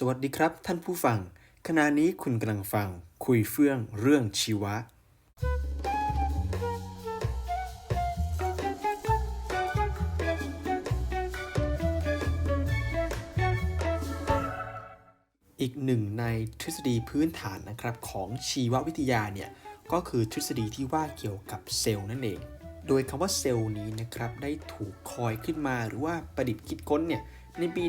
สวัสดีครับท่านผู้ฟัง ขณะนี้คุณกำลังฟัง คุยเฟื่องเรื่องชีวะ อีกหนึ่งในทฤษฎีพื้นฐานนะครับของชีววิทยาเนี่ยก็คือทฤษฎีที่ว่าเกี่ยวกับเซลล์นั่นเอง โดยคำว่าเซลล์นี้นะครับได้ถูกคอยขึ้นมาหรือว่าประดิษฐ์คิดค้นเนี่ย ในปี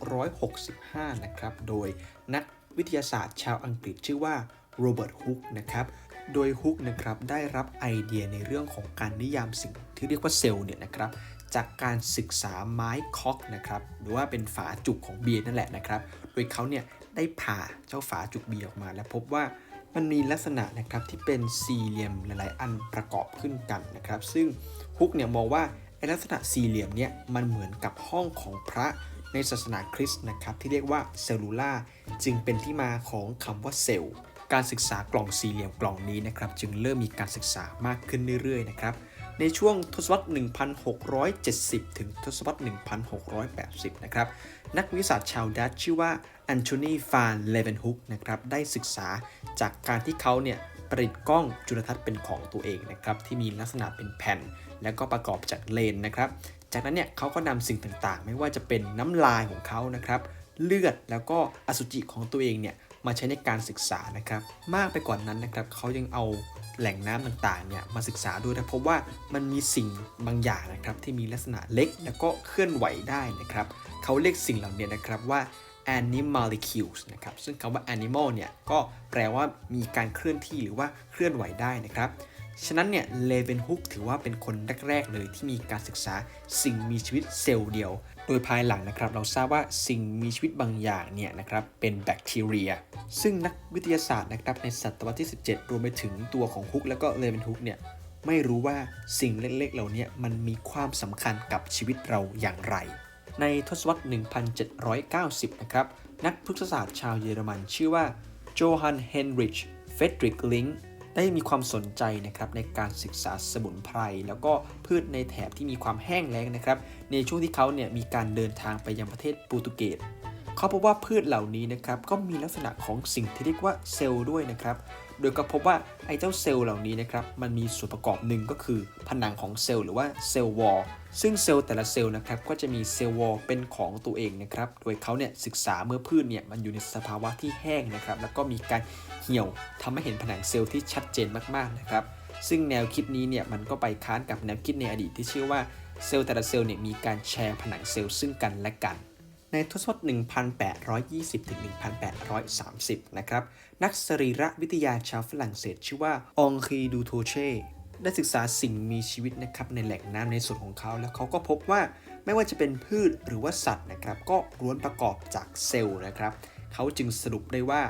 1665 นะครับ โดยนักวิทยาศาสตร์ชาวอังกฤษชื่อว่าโรเบิร์ตฮุกนะครับ โดยฮุกนะครับได้รับไอเดียในเรื่องของการนิยามสิ่งที่เรียกว่าเซลล์เนี่ยนะครับจากการศึกษาไม้คอกนะครับหรือว่าเป็นฝาจุกของเบียร์นั่นแหละนะครับ โดยเขาเนี่ยได้ผ่าเจ้าฝาจุกเบียร์ออกมา และพบว่ามันมีลักษณะนะครับที่เป็นสี่เหลี่ยมหลาย ๆ อันประกอบขึ้นกันนะครับ ซึ่งฮุกเนี่ยมองว่า ลักษณะสี่เหลี่ยมเนี่ยมันเหมือนกับห้องของพระในศาสนาคริสต์นะครับที่เรียกว่าเซลลูล่าจึงเป็นที่มาของคำว่าเซลล์การศึกษากล่องสี่เหลี่ยมกล่องนี้นะครับจึงเริ่มมีการศึกษามากขึ้นเรื่อยๆนะครับในช่วงทศวรรษ 1670 ถึงทศวรรษ 1680 นะครับ นักวิทยาศาสตร์ชาวดัตช์ชื่อว่าแอนโทนี ฟานเลเวนฮุกนะครับ ได้ศึกษาจากการที่เขาเนี่ยประดิษฐ์กล้องจุลทรรศน์เป็นของตัวเองนะครับ ที่มีลักษณะเป็นแผ่น แล้วก็ประกอบจากเลนนะครับ จากนั้นเนี่ยเขาก็นำสิ่งต่างๆ ไม่ว่าจะเป็นน้ำลายของเขานะครับ เลือดแล้วก็อสุจิของตัวเองเนี่ยมาใช้ในการศึกษานะครับ มากไปกว่านนั้นนะครับเขายังเอาแหล่งน้ำต่างๆเนี่ยมาศึกษาด้วยและพบว่ามันมีสิ่งบางอย่างนะครับที่มีลักษณะเล็กแล้วก็เคลื่อนไหวได้นะครับเขาเรียกสิ่งเหล่านี้นะครับว่า animalcules นะครับซึ่งคำว่า animal เนี่ยก็แปลว่ามีการเคลื่อนที่หรือว่าเคลื่อนไหวได้นะครับ ฉะนั้นเนี่ยเลเวนฮุกถือว่าเป็นคนแรกๆเลยที่มีการศึกษาสิ่งมีชีวิตเซลล์เดียว โดยภายหลังนะครับเราทราบว่าสิ่งมีชีวิตบางอย่างเนี่ยนะครับเป็นแบคทีเรีย ซึ่งนักวิทยาศาสตร์นะครับในศตวรรษที่ 17 รวมไปถึงตัวของฮุกแล้วก็เลเวนฮุกเนี่ยไม่รู้ว่าสิ่งเล็กๆ เหล่านี้มันมีความสำคัญกับชีวิตเราอย่างไร ในทศวรรษ 1790 นะครับนักพฤกษศาสตร์ชาวเยอรมันชื่อว่าโจฮันเฮนริชเฟดริกลิง ได้มีความสนใจนะครับในการศึกษาสมุนไพร แล้วก็พืชในแถบที่มีความแห้งแล้งนะครับ ในช่วงที่เขาเนี่ยมีการเดินทางไปยังประเทศโปรตุเกสเขาพบว่าพืชเหล่านี้นะครับก็มีลักษณะของสิ่งที่เรียกว่าเซลล์ด้วยนะครับ โดยก็พบว่าไอ้เจ้าเซลล์เหล่านี้นะครับมันมีส่วนประกอบหนึ่งก็คือผนังของเซลล์หรือว่าเซลล์วอลซึ่งเซลล์แต่ละเซลล์นะครับก็จะมีเซลล์วอลเป็นของตัวเองนะครับโดยเขาเนี่ยศึกษาเมื่อพืชเนี่ยมันอยู่ในสภาวะที่แห้งนะครับแล้วก็มีการเหี่ยวทำให้เห็นผนังเซลล์ที่ชัดเจนมากๆนะครับซึ่งแนวคิดนี้เนี่ยมันก็ไปค้านกับแนวคิดในอดีตที่เชื่อว่าเซลล์แต่ละเซลล์เนี่ยมีการแชร์ผนังเซลล์ซึ่งกันและกัน ในทศวรรษ 1820 ถึง 1830 นะครับ นักสรีระวิทยาชาวฝรั่งเศสชื่อว่าองคีดูโทเช่ได้ศึกษาสิ่งมีชีวิตนะครับในแหล่งน้ำในส่วนของเขา แล้วเขาก็พบว่าไม่ว่าจะเป็นพืชหรือว่าสัตว์นะครับ ก็ล้วนประกอบจากเซลล์นะครับ เขาจึงสรุปได้ว่า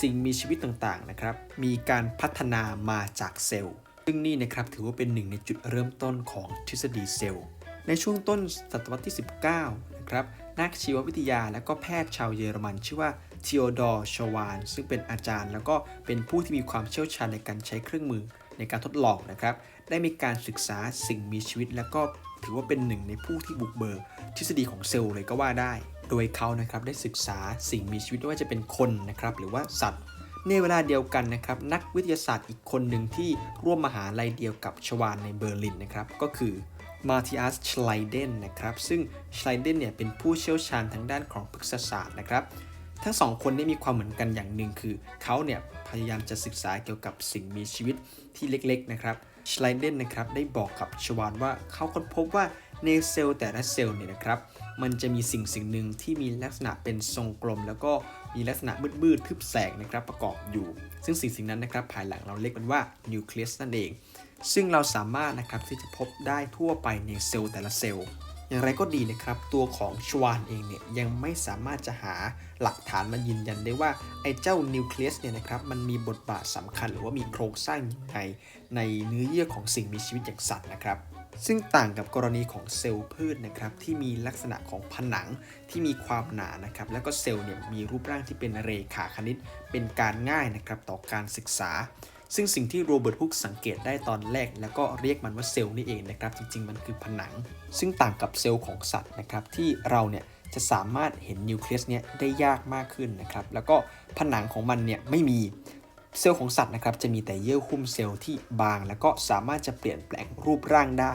สิ่งมีชีวิตต่างๆนะครับ มีการพัฒนามาจากเซลล์ ซึ่งนี่นะครับถือว่าเป็นหนึ่งในจุดเริ่มต้นของทฤษฎีเซลล์ ในช่วงต้นศตวรรษที่ 19 นะครับ นักชีววิทยาและก็แพทย์ชาวเยอรมัน ชื่อว่าทีโอดอร์ชวาน ซึ่งเป็นอาจารย์ แล้วก็เป็นผู้ที่มีความเชี่ยวชาญในการใช้เครื่องมือในการทดลองนะครับ ได้มีการศึกษาสิ่งมีชีวิต แล้วก็ถือว่าเป็นหนึ่งในผู้ที่บุกเบิกทฤษฎีของเซลล์เลยก็ว่าได้ โดยเขานะครับได้ศึกษาสิ่งมีชีวิตไม่ว่าจะเป็นคนนะครับหรือว่าสัตว์ในเวลาเดียวกันนะครับนักวิทยาศาสตร์อีกคนหนึ่งที่ร่วมมหาลัยเดียวกับชวานในเบอร์ลินนะครับก็คือ มาติอัสชไลเดนนะครับ ซึ่งชไลเดนเนี่ยเป็นผู้เชี่ยวชาญทางด้านของพฤกษศาสตร์นะครับ ทั้งสองคนนี้มีความเหมือนกันอย่างหนึ่งคือ เขาเนี่ยพยายามจะศึกษาเกี่ยวกับสิ่งมีชีวิตที่เล็กๆนะครับชไลเดนนะครับได้บอกกับชวานว่าเขาค้นพบว่าในเซลล์แต่ละเซลล์เนี่ยนะครับมันจะมีสิ่งสิ่งหนึ่งที่มีลักษณะเป็นทรงกลม แล้วก็มีลักษณะมืดๆทึบแสงนะครับประกอบอยู่ ซึ่งสิ่งสิ่งนั้นนะครับภายหลังเราเรียกมันว่านิวเคลียสนั่นเอง ซึ่งเราสามารถนะครับที่จะพบได้ทั่วไปในเซลล์แต่ละเซลล์ อย่างไรก็ดีนะครับ ตัวของชวานเองเนี่ยยังไม่สามารถจะหาหลักฐานมายืนยันได้ว่าไอ้เจ้านิวเคลียสเนี่ยนะครับมันมีบทบาทสำคัญหรือว่ามีโครงสร้างยังไงในเนื้อเยื่อของสิ่งมีชีวิตอย่างสัตว์นะครับซึ่งต่างกับกรณีของเซลล์พืชนะครับที่มีลักษณะของผนังที่มีความหนานะครับแล้วก็เซลล์เนี่ยมีรูปร่างที่เป็นเรขาคณิต เป็นการง่ายนะครับต่อการศึกษา ซึ่งสิ่งที่โรเบิร์ตฮุกสังเกตได้ตอนแรก แล้วก็เรียกมันว่าเซลล์นี่เองนะครับ จริง ๆ มันคือผนัง ซึ่งต่างกับเซลล์ของสัตว์นะครับ ที่เราเนี่ยจะสามารถเห็นนิวเคลียสเนี่ยได้ยากมากขึ้นนะครับ แล้วก็ผนังของมันเนี่ยไม่มีเซลล์ของสัตว์นะครับจะมีแต่เยื่อหุ้มเซลล์ที่บาง แล้วก็สามารถจะเปลี่ยนแปลงรูปร่างได้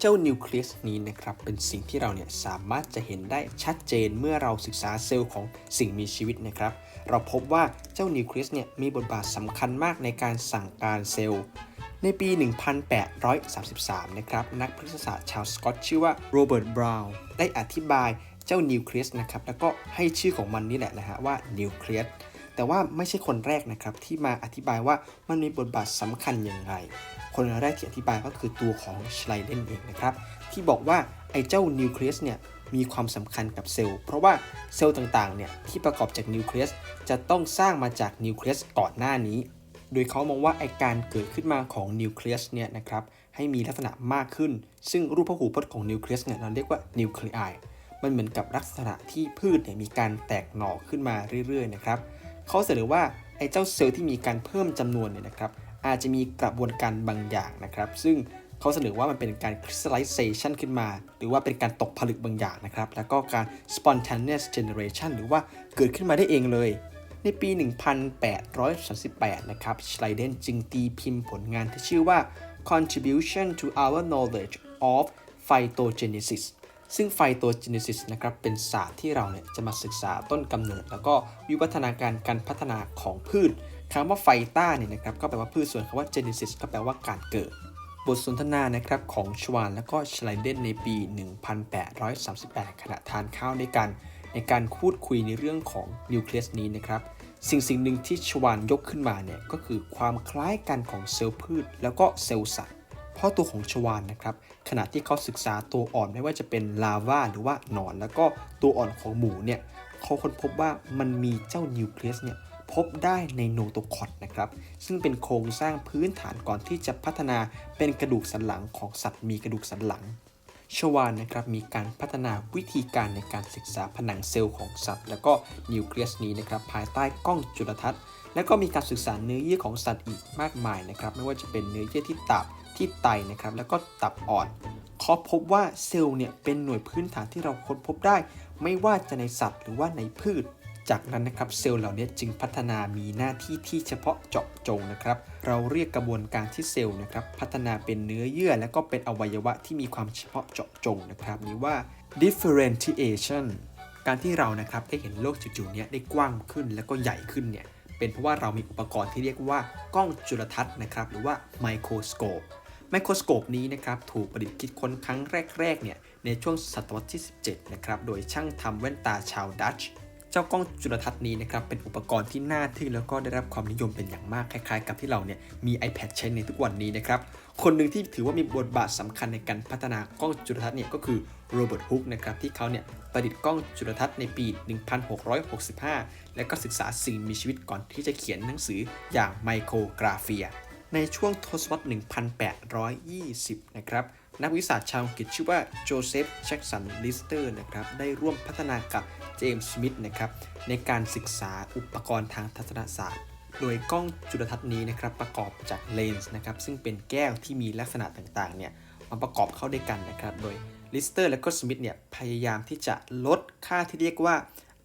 เจ้านิวเคลียสนี้นะครับเป็นสิ่งที่เราเนี่ยสามารถจะเห็นได้ชัดเจนเมื่อเราศึกษาเซลล์ของสิ่งมีชีวิตนะครับ เราพบว่าเจ้านิวเคลียสเนี่ยมีบทบาทสำคัญมากในการสั่งการเซลล์ ในปี 1833 นะครับ นักพฤกษศาสตร์ชาวสกอตชื่อว่าโรเบิร์ตบราวน์ได้อธิบายเจ้านิวเคลียสนะครับ แล้วก็ให้ชื่อของมันนี่แหละนะฮะว่านิวเคลียสแต่ว่าไม่ใช่คนแรกนะครับ ที่มาอธิบายว่ามันมีบทบาทสำคัญอย่างไร คนแรกที่อธิบายก็คือตัวของชไลเดนเองนะครับ ที่บอกว่าไอ้เจ้านิวเคลียสเนี่ย มีความสำคัญกับเซลล์ เพราะว่าเซลล์ต่างๆ เนี่ยที่ประกอบจากนิวเคลียสจะต้องสร้างมาจากนิวเคลียสก่อนหน้านี้ โดยเขามองว่าไอการเกิดขึ้นมาของนิวเคลียสเนี่ยนะครับให้มีลักษณะมากขึ้น ซึ่งรูปพหูพจน์ของนิวเคลียสเนี่ยเราเรียกว่านิวเคลียมันเหมือนกับลักษณะที่พืชเนี่ยมีการแตกหน่อขึ้นมาเรื่อยๆนะครับเขาเสนอว่าไอ้เจ้าเซลล์ที่มีการเพิ่มจำนวนเนี่ยนะครับอาจจะมีกระบวนการบางอย่างนะครับ ซึ่ง เขาเสนอว่ามันเป็นการ crystallization ขึ้นมา หรือว่าเป็นการตกผลึกบางอย่างนะครับ แล้วก็การ spontaneous generation หรือว่าเกิดขึ้นมาได้เองเลย ในปี 1838 นะครับชไลเดนจึงตีพิมพ์ผลงานที่ชื่อว่า Contribution to Our Knowledge of Phytogenesis ซึ่ง Phytogenesis นะครับเป็นศาสตร์ที่เราเนี่ยจะมาศึกษาต้นกำเนิด แล้วก็วิวัฒนาการการพัฒนาของพืชคำว่าไฟต้าเนี่ยนะครับก็แปลว่าพืชส่วนคำว่า Genesis ก็แปลว่าการเกิด บทสนทนานะครับของชวานและก็ชไลเดนในปี 1838 ขณะทานข้าวด้วยกัน ในการพูดคุยในเรื่องของนิวเคลียสนี้นะครับ สิ่งสิ่งหนึ่งที่ชวานยกขึ้นมาเนี่ยก็คือความคล้ายกันของเซลล์พืช แล้วก็เซลล์สัตว์เพราะตัวของชวานนะครับขณะที่เขาศึกษาตัวอ่อนไม่ว่าจะเป็นลาวาหรือว่าหนอน แล้วก็ตัวอ่อนของหมูเนี่ยเขาค้นพบว่ามันมีเจ้านิวเคลียสเนี่ย พบได้ในโนโตคอตนะครับ ซึ่งเป็นโครงสร้างพื้นฐานก่อนที่จะพัฒนาเป็นกระดูกสันหลังของสัตว์มีกระดูกสันหลัง ชวานนะครับมีการพัฒนาวิธีการในการศึกษาผนังเซลล์ของสัตว์ แล้วก็นิวเคลียสนี้นะครับภายใต้กล้องจุลทรรศน์ และก็มีการศึกษาเนื้อเยื่อของสัตว์อีกมากมายนะครับไม่ว่าจะเป็นเนื้อเยื่อที่ตับที่ไตนะครับแล้วก็ตับอ่อนเขาพบว่าเซลล์เนี่ยเป็นหน่วยพื้นฐานที่เราค้นพบได้ ไม่ว่าจะในสัตว์หรือว่าในพืช จากนั้นนะครับเซลล์เหล่านี้จึงพัฒนามีหน้าที่ที่เฉพาะเจาะจงนะครับ เราเรียกกระบวนการที่เซลล์นะครับพัฒนาเป็นเนื้อเยื่อ และก็เป็นอวัยวะที่มีความเฉพาะเจาะจงนะครับนี้ว่า differentiation การที่เรานะครับได้เห็นโลกจุดๆเนี้ยได้กว้างขึ้นแล้วก็ใหญ่ขึ้นเนี่ยเป็นเพราะว่าเรามีอุปกรณ์ที่เรียกว่ากล้องจุลทรรศน์นะครับหรือว่าไมโครสโคปไมโครสโคปนี้นะครับถูกประดิษฐ์คิดค้นครั้งแรกๆเนี่ยในช่วงศตวรรษที่ 17 นะครับ โดยช่างทำแว่นตาชาวดัตช์ เจ้ากล้องจุลทรรศน์นี้นะครับเป็นอุปกรณ์ที่น่าทึ่งแล้วก็ได้รับความนิยมเป็นอย่างมากคล้ายๆ กับที่เราเนี่ยมี iPad ใช้ในทุกวันนี้นะครับคนหนึ่งที่ถือว่ามีบทบาทสำคัญในการพัฒนากล้องจุลทรรศน์เนี่ยก็คือโรเบิร์ตฮุกนะครับที่เขาเนี่ยประดิษฐ์กล้องจุลทรรศน์ในปี 1665 และก็ศึกษาสิ่งมีชีวิตก่อนที่จะเขียนหนังสืออย่างไมโครกราฟีในช่วงทศวรรษ 1820 นะครับ นักวิทยาศาสตร์ชาวอังกฤษชื่อว่าโจเซฟแจ็กสันลิสเตอร์นะครับได้ร่วมพัฒนากับเจมส์สมิธนะครับในการศึกษาอุปกรณ์ทางทัศนศาสตร์ โดยกล้องจุลทรรศน์นี้นะครับประกอบจากเลนส์นะครับซึ่งเป็นแก้วที่มีลักษณะต่างๆเนี่ยมาประกอบเข้าด้วยกันนะครับโดยลิสเตอร์และก็สมิธเนี่ยพยายามที่จะลดค่าที่เรียกว่า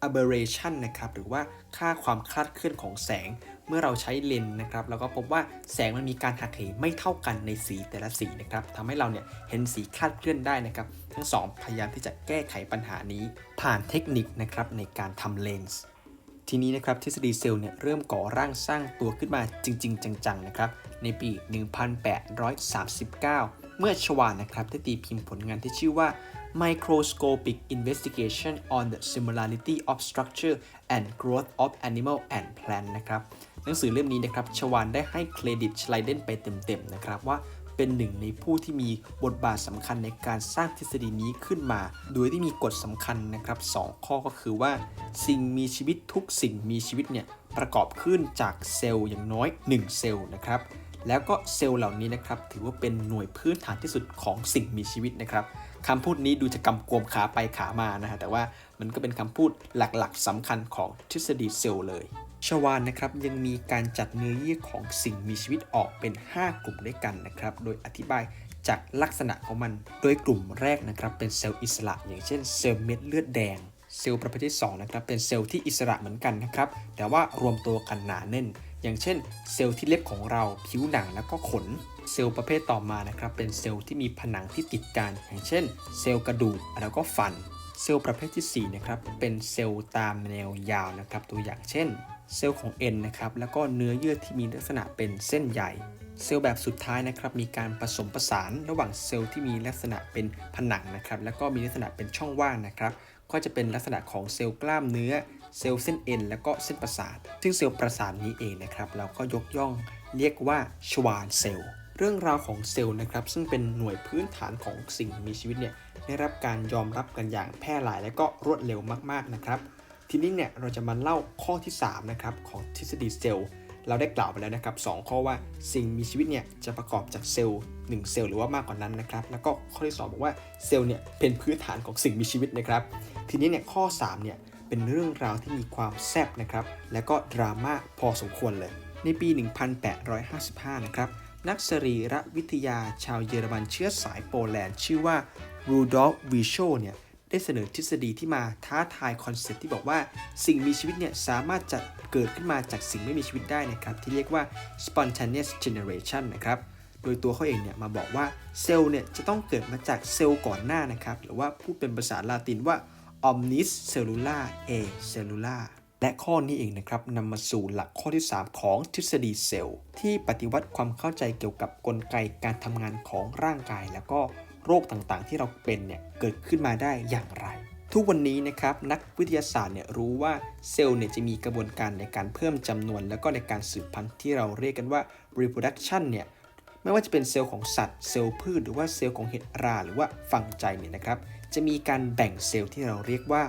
aberration นะครับหรือว่าค่าความคลาดเคลื่อนของแสง เมื่อเราใช้เลนส์นะครับเราก็พบว่าแสงมันมีการหักเหไม่เท่ากันในสีแต่ละสีนะครับทำให้เราเนี่ยเห็นสีคลาดเคลื่อนได้นะครับ ทั้งสองพยายามที่จะแก้ไขปัญหานี้ ผ่านเทคนิคนะครับในการทำเลนส์ทีนี้นะครับทฤษฎีเซลล์เนี่ยเริ่มก่อร่างสร้างตัวขึ้นมาจริง ๆ จังๆนะครับในปี 1839 เมื่อชวานนะครับได้ตีพิมพ์ผลงานที่ชื่อว่า Microscopic Investigation on the Similarity of Structure and Growth of Animal and Plant นะครับ หนังสือเล่มนี้นะครับชวานได้ให้เครดิตชไลเดนไปเต็มๆนะครับว่าเป็นหนึ่งในผู้ที่มีบทบาทสำคัญในการสร้างทฤษฎีนี้ขึ้นมา โดยที่มีกฎสำคัญนะครับ 2 ข้อก็คือว่า สิ่งมีชีวิตทุกสิ่งมีชีวิตเนี่ยประกอบขึ้นจากเซลล์อย่างน้อย 1 เซลล์นะครับ แล้วก็เซลล์เหล่านี้นะครับถือว่าเป็นหน่วยพื้นฐานที่สุดของสิ่งมีชีวิตนะครับคำพูดนี้ดูจะกำกวมขาไปขามานะฮะแต่ว่ามันก็เป็นคำพูดหลักๆสำคัญของทฤษฎีเซลล์เลย ชวานนะครับยังมีการจัดเนื้อเยื่อของสิ่งมีชีวิตออกเป็น 5 กลุ่มด้วยกันนะครับโดยอธิบายจากลักษณะของมันโดยกลุ่มแรกนะครับเป็นเซลล์อิสระ อย่างเช่นเซลล์เม็ดเลือดแดง เซลล์ประเภทที่2นะครับเป็นเซลล์ที่อิสระเหมือนกันนะครับแต่ว่ารวมตัวกันหนาแน่น อย่างเช่น เซลล์ที่เล็บของเราผิวหนังแล้วก็ขน เซลล์ประเภทต่อมานะครับเป็นเซลล์ที่มีผนังที่ติดกัน อย่างเช่น เซลล์กระดูกแล้วก็ฟัน เซลล์ประเภทที่4นะครับเป็นเซลล์ตามแนวยาวนะครับตัวอย่างเช่น เซลล์ของเอ็นนะครับแล้วก็เนื้อเยื่อที่มีลักษณะเป็นเส้นใหญ่ เซลล์แบบสุดท้ายนะครับมีการผสมผสานระหว่างเซลล์ที่มีลักษณะเป็นผนังนะครับแล้วก็มีลักษณะเป็นช่องว่างนะครับก็จะเป็นลักษณะของเซลล์กล้ามเนื้อ เซลล์เส้นเอ็นแล้วก็เส้นประสาท ซึ่งเซลล์ประสาทนี้เองนะครับเราก็ยกย่องเรียกว่าชวานเซลล์เรื่องราวของเซลล์นะครับซึ่งเป็นหน่วยพื้นฐานของสิ่งมีชีวิตเนี่ยได้รับการยอมรับกันอย่างแพร่หลายและก็รวดเร็วมากๆนะครับ ทีนี้เนี่ยเราจะมาเล่าข้อที่3นะครับของทฤษฎีเซลล์เราได้กล่าวไปแล้วนะครับสองข้อว่าสิ่งมีชีวิตเนี่ยจะประกอบจากเซลล์1เซลล์หรือว่ามากกว่านั้นนะครับ แล้วก็ข้อที่ 2 บอกว่าเซลล์เนี่ยเป็นพื้นฐานของสิ่งมีชีวิตนะครับ ทีนี้เนี่ยข้อ3เนี่ยเป็นเรื่องราวที่มีความแซ่บนะครับ และก็ดราม่าพอสมควรเลย ในปี 1855 นะครับ นักสรีรวิทยาชาวเยอรมันเชื้อสายโปแลนด์ ชื่อว่ารูดอล์ฟวิโชเนี่ย ได้เสนอทฤษฎีที่มาท้าทายคอนเซ็ปต์ที่บอกว่า สิ่งมีชีวิตเนี่ยสามารถจะเกิดขึ้นมาจากสิ่งไม่มีชีวิตได้นะครับ ที่เรียกว่า spontaneous generation นะครับ โดยตัวเขาเองเนี่ยมาบอกว่าเซลล์เนี่ยจะต้องเกิดมาจากเซลล์ก่อนหน้านะครับ หรือว่าพูดเป็นภาษาลาตินว่า omnis cellula a cellula และข้อนี้เองนะครับนำมาสู่หลักข้อที่ 3 ของทฤษฎีเซลล์ ที่ปฏิวัติความเข้าใจเกี่ยวกับกลไกการทำงานของร่างกาย แล้วก็ โรคต่างๆ ที่เราเป็นเนี่ยเกิดขึ้นมาได้อย่างไร ทุกวันนี้นะครับนักวิทยาศาสตร์เนี่ยรู้ว่าเซลล์เนี่ยจะมีกระบวนการในการเพิ่มจำนวน แล้วก็ในการสืบพันธุ์ที่เราเรียกกันว่า reproduction เนี่ยไม่ว่าจะเป็นเซลล์ของสัตว์ เซลล์พืชหรือว่าเซลล์ของเห็ดราหรือว่าฟังใจเนี่ยนะครับจะมีการแบ่งเซลล์ที่เราเรียกว่า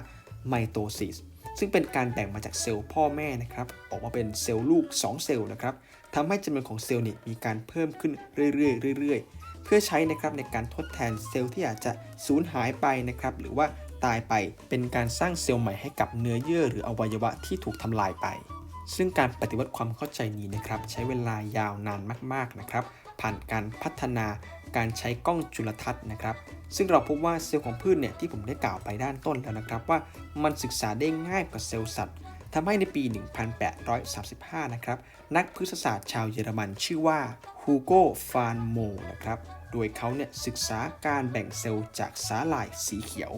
ไมโตซิสซึ่งเป็นการแบ่งมาจากเซลล์พ่อแม่นะครับออกมาเป็นเซลล์ลูก 2 เซลล์นะครับทำให้จำนวนของเซลล์เนี่ยมีการเพิ่มขึ้นเรื่อยๆเรื่อยๆ เพื่อใช้นะครับในการทดแทนเซลล์ที่อาจจะสูญหายไปนะครับหรือว่าตายไปเป็นการสร้างเซลล์ใหม่ให้กับเนื้อเยื่อหรืออวัยวะที่ถูกทำลายไป ซึ่งการปฏิวัติความเข้าใจนี้นะครับใช้เวลายาวนานมากๆนะครับผ่านการพัฒนาการใช้กล้องจุลทรรศน์นะครับซึ่งเราพบว่าเซลล์ของพืชเนี่ยที่ผมได้กล่าวไปด้านต้นแล้วนะครับว่ามันศึกษาได้ง่ายกว่าเซลล์สัตว์ ทำให้ในปี 1835 นะครับ นักพฤกษศาสตร์ชาวเยอรมันชื่อว่าฮูโก ฟานโม นะครับ โดยเขาเนี่ยศึกษาการแบ่งเซลล์จากสาหร่ายสีเขียว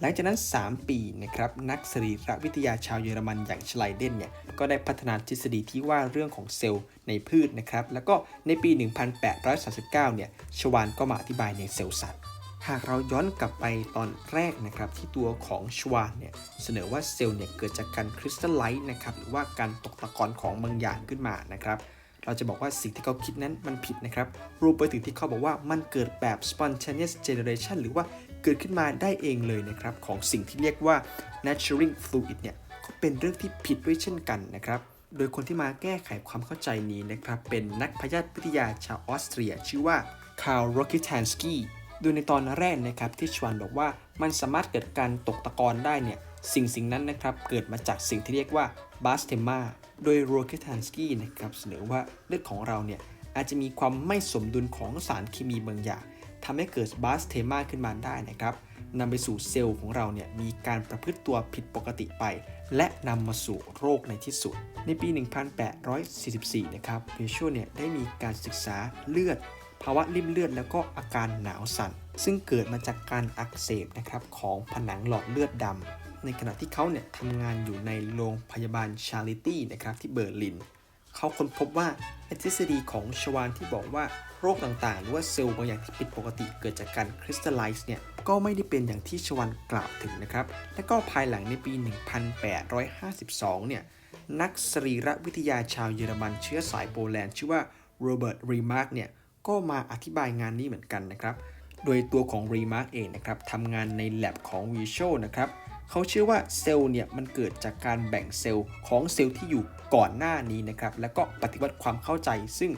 หลังจากนั้น 3 ปีนะครับ นักสรีรวิทยาชาวเยอรมันอย่างชไลเดนเนี่ย ก็ได้พัฒนาทฤษฎีที่ว่าเรื่องของเซลล์ในพืชนะครับ แล้วก็ในปี 1839 เนี่ย ชวานก็มาอธิบายในเซลล์สัตว์ หากเราย้อนกลับไปตอนแรกนะครับที่ตัวของชวานเนี่ยเสนอว่าเซลล์เนี่ยเกิดจากการคริสตัลไลท์นะครับหรือว่าการตกตะกอนของบางอย่างขึ้นมานะครับเราจะบอกว่าสิ่งที่เขาคิดนั้นมันผิดนะครับรวมไปถึงที่เขาบอกว่ามันเกิดแบบ spontaneous generation หรือว่าเกิดขึ้นมาได้เองเลยนะครับของสิ่งที่เรียกว่า naturing fluid เนี่ยก็เป็นเรื่องที่ผิดด้วยเช่นกันนะครับโดยคนที่มาแก้ไขความเข้าใจนี้นะครับเป็นนักพยาธิวิทยาชาวออสเตรีย ชื่อว่าคาร์ลโรคิทันสกี้ โดยในตอนแรกนะครับที่ชวนบอกว่ามันสามารถเกิดการตกตะกอนได้เนี่ยสิ่งสิ่งนั้นนะครับเกิดมาจากสิ่งที่เรียกว่าบาสเทมาโดยโรคิทันสกี้นะครับเสนอว่าเลือดของเราเนี่ยอาจจะมีความไม่สมดุลของสารเคมีบางอย่างทำให้เกิดบาสเทมาขึ้นมาได้นะครับนำไปสู่เซลล์ของเราเนี่ยมีการประพฤติตัวผิดปกติไป และนำมาสู่โรคในที่สุด ในปี 1844 นะครับเพโชเนี่ยได้มีการศึกษาเลือด ภาวะริ่มเลือดแล้วก็อาการหนาวสั่น ซึ่งเกิดมาจากการอักเสบนะครับของผนังหลอดเลือดดำในขณะที่เขาเนี่ยทำงานอยู่ในโรงพยาบาลชาริตี้นะครับที่เบอร์ลิน เขาค้นพบว่าทฤษฎีของชวานที่บอกว่าโรคต่างๆ หรือว่าเซลล์บางอย่างที่ผิดปกติเกิดจากการคริสตัลไลซ์เนี่ยก็ไม่ได้เป็นอย่างที่ชวานกล่าวถึงนะครับ และก็ภายหลังในปี 1852 เนี่ย นักสรีรวิทยาชาวเยอรมันเชื้อสายโปแลนด์ ชื่อว่าโรเบิร์ตรีมาร์กเนี่ย ก็มาอธิบายงานนี้เหมือนกันนะครับ โดยตัวของรีมาร์กเองนะครับทำงานใน lab ของ v i s u a l นะครับเขาเชื่อว่าเซลล์เนี่ยมันเกิดจากการแบ่งเซลล์ของเซลล์ที่อยู่ก่อนหน้านี้นะครับแล้วก็ปฏิวัติความเข้าใจ ซึ่ง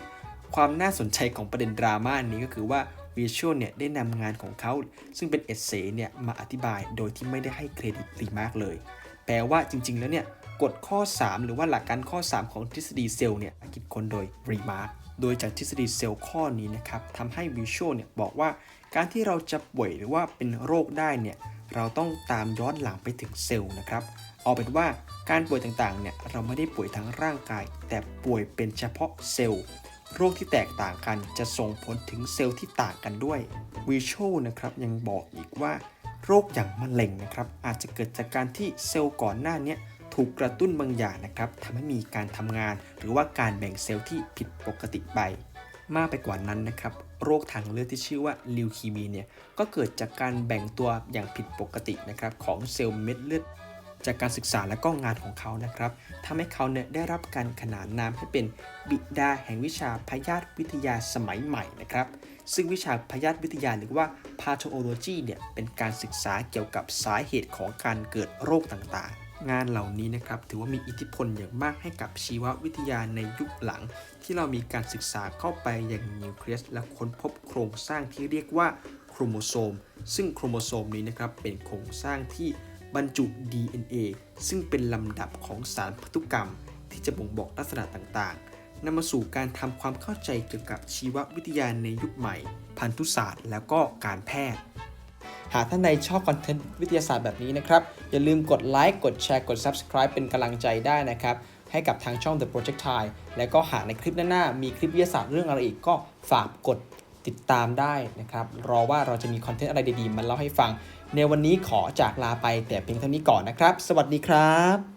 ความน่าสนใจของประเด็นดราม่านี้ก็คือว่า v i s u a l เนี่ยได้นำงานของเขา ซึ่งเป็นเอเซเนี่ยมาอธิบายโดยที่ไม่ได้ให้เครดิตรีมาร์กเลย แปลว่าจริง ๆ แล้วเนี่ยกฎข้อ 3 หรือว่าหลักการข้อ 3 ของทฤษฎีเซลล์เนี่ยคิดค้นโดยรีมาร์ก โดยจากทฤษฎีเซลล์ข้อนี้นะครับทำให้ v i s u a l เนี่ยบอกว่าการที่เราจะป่วยหรือว่าเป็นโรคได้เนี่ยเราต้องตามย้อนหลังไปถึงเซลล์นะครับเอาเป็นว่าการป่วยต่างๆเนี่ยเราไม่ได้ป่วยทั้งร่างกาย แต่ป่วยเป็นเฉพาะเซลล์ โรคที่แตกต่างกันจะส่งผลถึงเซลล์ที่ต่างกันด้วยวิช a l นะครับยังบอกอีกว่า โรคอย่างมะเร็งนะครับอาจจะเกิดจากการที่เซลล์ก่อนหน้านี้ ถูกกระตุ้นบางอย่างนะครับทำให้มีการทำงาน หรือว่าการแบ่งเซลล์ที่ผิดปกติไป มากไปกว่านั้นนะครับโรคทางเลือดที่ชื่อว่าลิวคีมีเนี่ยก็เกิดจากการแบ่งตัวอย่างผิดปกตินะครับของเซลล์เม็ดเลือดจากการศึกษาและก็งานของเขานะครับทำให้เขาเนี่ยได้รับการขนานนามให้เป็นบิดาแห่งวิชาพยาธิวิทยาสมัยใหม่นะครับ ซึ่งวิชาพยาธิวิทยาหรือว่า pathology เนี่ยเป็นการศึกษาเกี่ยวกับสาเหตุของการเกิดโรคต่างๆ งานเหล่านี้นะครับถือว่ามีอิทธิพลอย่างมากให้กับชีววิทยาในยุคหลัง ที่เรามีการศึกษาเข้าไปอย่างนิวเคลียสและค้นพบโครงสร้างที่เรียกว่าโครโมโซม ซึ่งโครโมโซมนี้นะครับเป็นโครงสร้างที่บรรจุ DNA ซึ่งเป็นลำดับของสารพันธุกรรม ที่จะบ่งบอกลักษณะต่างๆนำมาสู่การทำความเข้าใจเกี่ยวกับชีววิทยาในยุคใหม่ พันธุศาสตร์ แล้วก็การแพทย์ หากท่านใดชอบคอนเทนต์วิทยาศาสตร์แบบนี้นะครับ อย่าลืมกดไลค์กดแชร์กด Subscribe เป็นกำลังใจได้นะครับ ให้กับทางช่อง The Project Thai และก็หากในคลิปหน้าๆมีคลิปวิทยาศาสตร์เรื่องอะไรอีกก็ฝากกดติดตามได้นะครับ รอว่าเราจะมีคอนเทนต์อะไรดีๆมาเล่าให้ฟัง ในวันนี้ขอจากลาไปแต่เพียงเท่านี้ก่อนนะครับ สวัสดีครับ